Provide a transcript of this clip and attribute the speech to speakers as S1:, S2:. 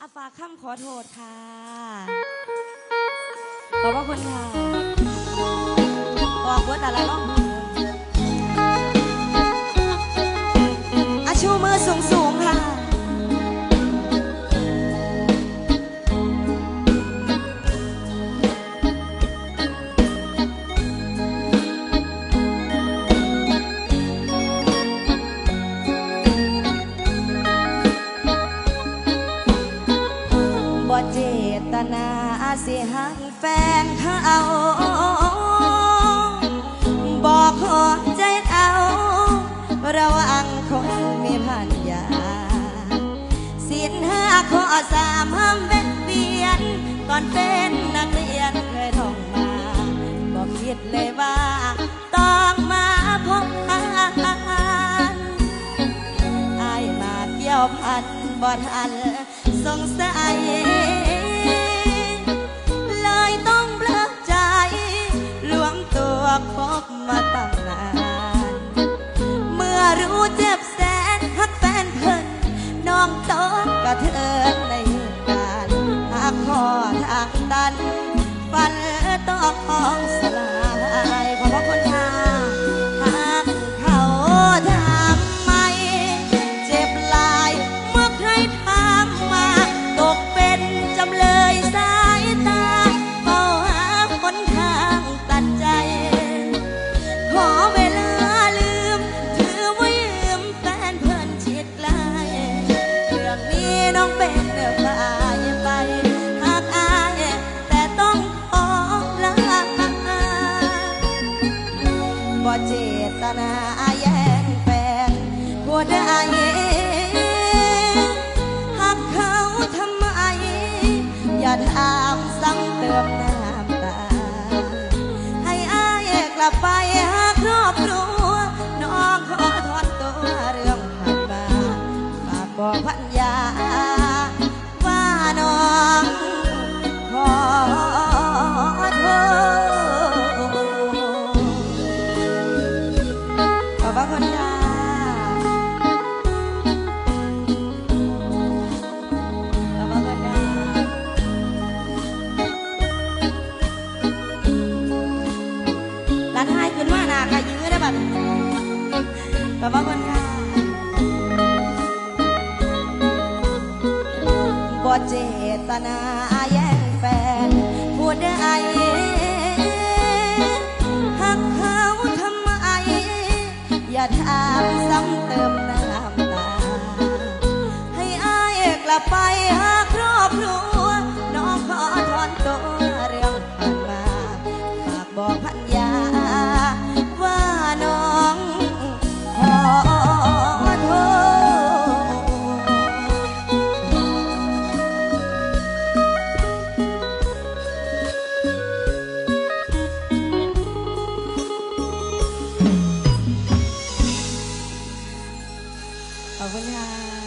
S1: อาฝากคำขอโทษค่ะ ขอบพระคุณค่ะบอกว่าแต่ละร้อง ตนาสิหักแฟนเขาบอกขอใจเอาระวังคนมีพันยาสินห้าข้อสามห้ามเว้นเปลี่ยนตอนเป็นนักเรียนเคยท่องมา บอกคิดเลยว่าต้องมาพบกันอายมาเกี่ยวพันบ่ทันสงสัย คบมาตั้งนาน เมื่อรู้เจ็บแสนฮักแฟนเพิ่นน้องโตกระเทือนในเหตุการณ์หากพอทางตันฟันต้องสลาย บ่เจตนาแย่งแฟนผัวได้ พระคุณค่ะร้านไห้ขึ้นมาหนาค่ะยื้อได้บัดขอบพระคุณค่ะบ่เจตนา ไปหาครอบครัว น้องขอถอนตัวเรื่งมันมาฝากบอกพันยา ว่าน้องขอโทษขอบคุณค่ะ